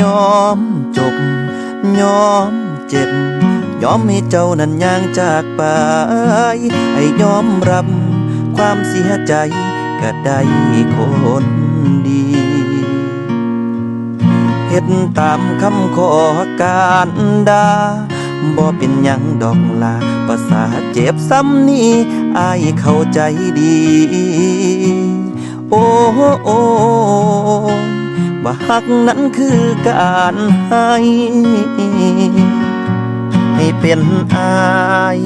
ยอมจบ ยอมเจ็บ ยอมให้เจ้านั้นย่างจากไป ให้ยอมรับความเสียใจก็ได้คนดีเฮ็ดตามคำขอการดา บ่เป็นยังดอกลาภาษาเจ็บซ้ำนี้อายเข้าใจดี โอ้โอ้ว่าฮักนั้นคือการให้ให้เป็นอาย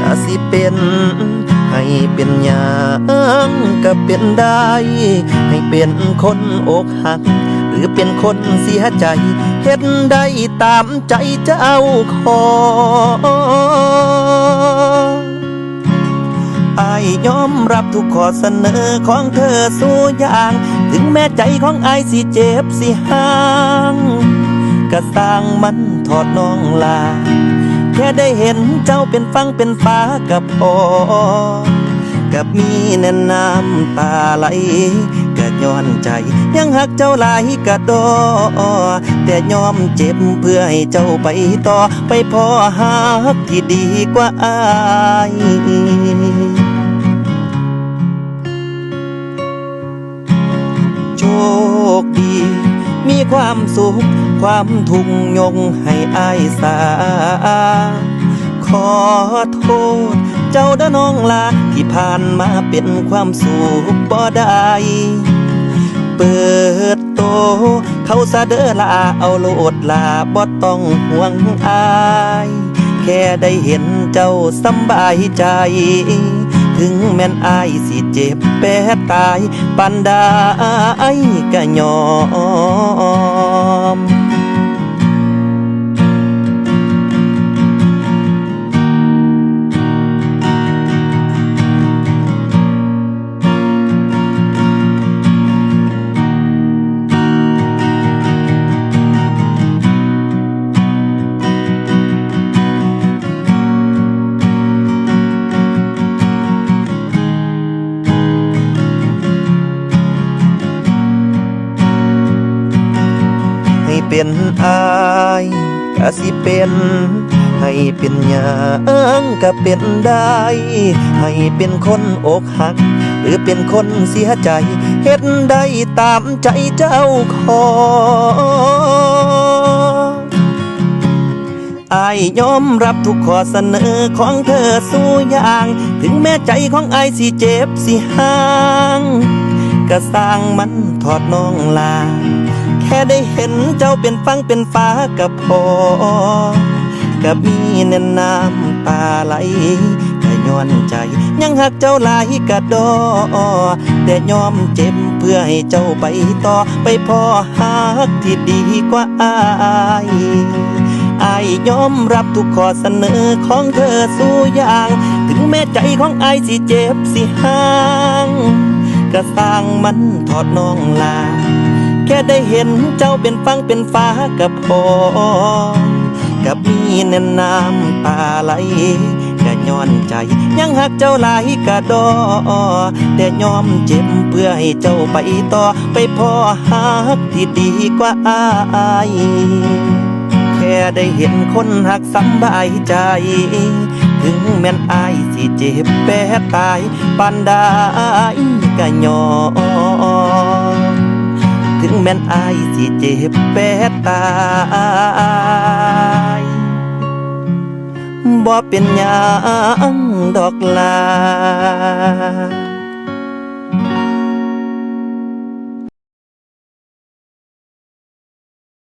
ก็สิเป็นให้เป็นหยังก็เป็นได้ ให้เป็นคนอกหัก หรือเป็นคนเสียใจเฮ็ดได้ตามใจเจ้าขออายยอมรับทุกข้อเสนอของเธอสู้อย่าง ถึงแม้ใจของอายสิเจ็บสิห่างก็สร้างมันถอดน้องลา แค่ได้เห็นเจ้าเป็นฟังเป็นฟ้ากับพอกับมีแน่นน้ำตาไหล ก็ย้อนใจ ยังหักเจ้าหลายกะดอแต่ยอมเจ็บเพื่อให้เจ้าไปต่อไปพอหักที่ดีกว่าอายโชคดี มีความสุข ความทุกข์ยงให้อายสา ขอโทษ เจ้าเด้น้องลาที่ผ่านมาเป็นความสุขบ่ได้เปิดโต เขาซะเด้อลาเอาโลดลาบ่ต้องห่วงอาย แค่ได้เห็นเจ้าสบายใจ ถึงแม่นอายสิเจ็บแปดตายปันดาก็ยอม เป็นอายก็สิเป็น ให้เป็นหยังก็เป็นได้ ให้เป็นคนอกหัก หรือเป็นคนเสียใจเฮ็ดได้ตามใจเจ้าของอายยอมรับทุกข้อเสนอของเธอสู้อย่าง ถึงแม้ใจของอายสิเจ็บสิห่าง ก็สร้างมันถอดน้องลา ได้เห็นเจ้าเป็นฟังเป็นฟ้ากับพอกับมีแน่นน้ำตาไหลก็ย้อนใจ ยังหักเจ้าหลายกะดอ แต่ยอมเจ็บเพื่อให้เจ้าไปต่อ ไปพอหักที่ดีกว่าอายอายยอมรับทุกข้อเสนอของเธอสู้อย่าง ถึงแม้ใจของอายสิเจ็บสิห่าง ก็สร้างมันถอดน้องลา ค่ได้เห็นเจ้าเป็นฟังเป็นฟ้ากับพอกับมีแน่นน้ำตาไหลก็ย้อนใจ ยังหักเจ้าหลายกะดอ แต่ยอมเจ็บเพื่อให้เจ้าไปต่อ ไปพอหักที่ดีกว่าอายแค่ได้เห็นคนหักสำบายใจ ถึงแม่นอายสิเจ็บแปดตายปานใดก็ยอม ถึงแม่นอายสิเจ็บแปดตายบ่เป็นหยังดอกลา